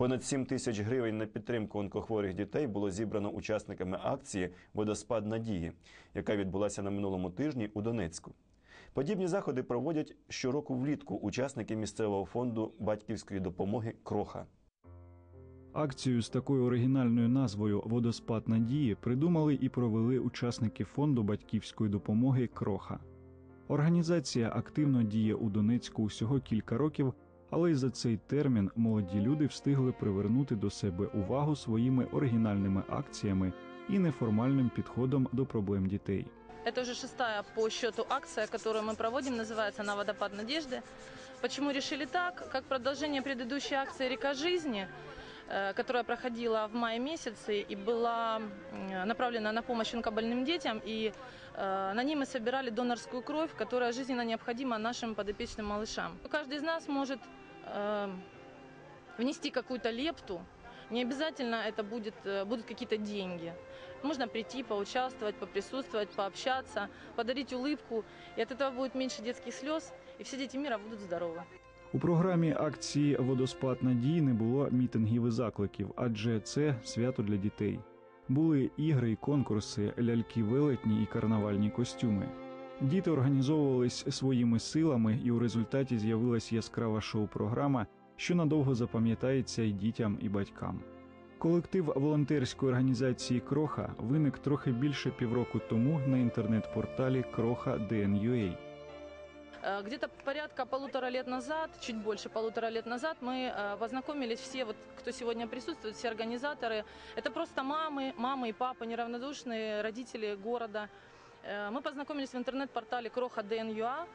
Понад 7 тисяч гривень на підтримку онкохворих дітей було зібрано учасниками акції Водоспад надії, яка відбулася на минулому тижні у Донецьку. Подібні заходи проводять щороку влітку учасники місцевого фонду батьківської допомоги Кроха. Акцію з такою оригінальною назвою Водоспад надії придумали і провели учасники фонду батьківської допомоги Кроха. Організація активно діє у Донецьку усього кілька років, але й за цей термін молоді люди встигли привернути до себе увагу своїми оригінальними акціями і неформальним підходом до проблем дітей. Это уже шестая по счету акция, которую мы проводим, называется «На водопад надежды». Почему решили так? Как продолжение предыдущей акции «Река жизни», э, которая проходила в мае месяце и была м, направлена на помощь онкобольным детям. И э, на ней мы собирали донорскую кровь, которая жизненно необходима нашим подопечным малышам. Каждый из нас может э, внести какую-то лепту. Не обязательно это будет, э, будут какие-то деньги. Можно прийти, поучаствовать, поприсутствовать, пообщаться, подарить улыбку. И от этого будет меньше детских слез, и все дети мира будут здоровы. У програмі акції Водоспад надії не було мітингів і закликів, адже це свято для дітей. Були ігри і конкурси, ляльки велетні і карнавальні костюми. Діти організовувались своїми силами, і у результаті з'явилась яскрава шоу-програма, що надовго запам'ятається і дітям, і батькам. Колектив волонтерської організації Кроха виник трохи більше півроку тому на інтернет-порталі Кроха DNUA. Э, Где-то порядка полутора лет назад, чуть больше полутора лет назад, мы э, познакомились все, вот, кто сегодня присутствует, все организаторы. Это просто мамы, мамы и папы, неравнодушные родители города. Э, Мы познакомились в интернет-портале Кроха ДНЮА.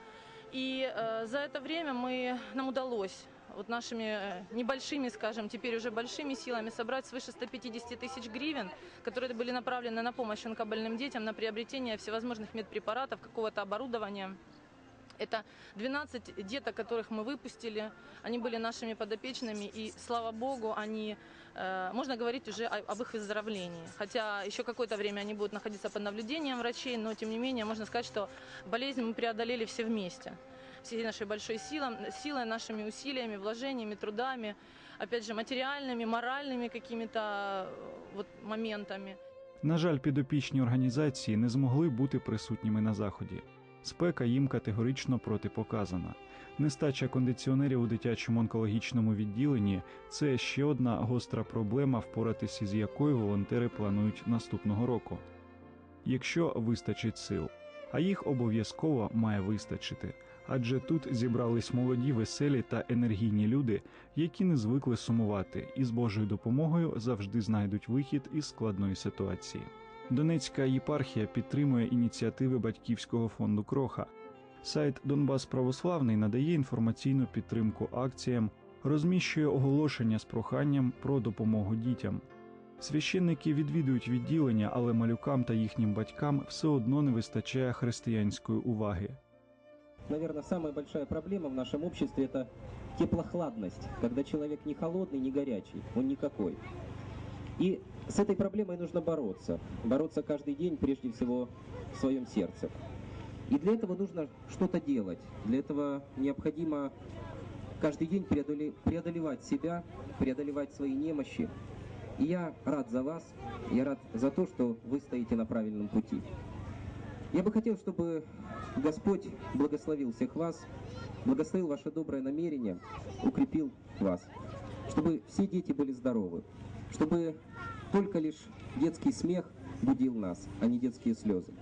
И э, за это время мы, нам удалось вот нашими э, небольшими, скажем, теперь уже большими силами собрать свыше 150 тысяч гривен, которые были направлены на помощь онкобольным детям, на приобретение всевозможных медпрепаратов, какого-то оборудования. Это 12 деток, которых мы выпустили. Они были нашими подопечными, и слава богу, они, э, можно говорить уже о- об их выздоровлении. Хотя еще какое-то время они будут находиться под наблюдением врачей, но тем не менее можно сказать, что болезнь мы преодолели все вместе. Всей нашей большой силой, силой, нашими усилиями, вложениями, трудами, опять же, материальными, моральными какими-то э, вот моментами. На жаль, підопічні організації не змогли бути присутніми на заході. Спека їм категорично протипоказана. Нестача кондиціонерів у дитячому онкологічному відділенні це ще одна гостра проблема, впоратися з якою волонтери планують наступного року. Якщо вистачить сил, а їх обов'язково має вистачити, адже тут зібрались молоді, веселі та енергійні люди, які не звикли сумувати і з Божою допомогою завжди знайдуть вихід із складної ситуації. Донецька єпархія підтримує ініціативи батьківського фонду Кроха. Сайт Донбас Православний надає інформаційну підтримку акціям, розміщує оголошення з проханням про допомогу дітям. Священники відвідують відділення, але малюкам та їхнім батькам все одно не вистачає християнської уваги. Наверное, самая большая проблема в нашем обществе это теплохладность, когда человек не холодный, не горячий, он никакой. И с этой проблемой нужно бороться. Бороться каждый день, прежде всего, в своем сердце. И для этого нужно что-то делать. Для этого необходимо каждый день преодоле- преодолевать себя, преодолевать свои немощи. И я рад за вас, я рад за то, что вы стоите на правильном пути. Я бы хотел, чтобы Господь благословил всех вас, благословил ваше доброе намерение, укрепил вас, чтобы все дети были здоровы, чтобы только лишь детский смех будил нас, а не детские слезы.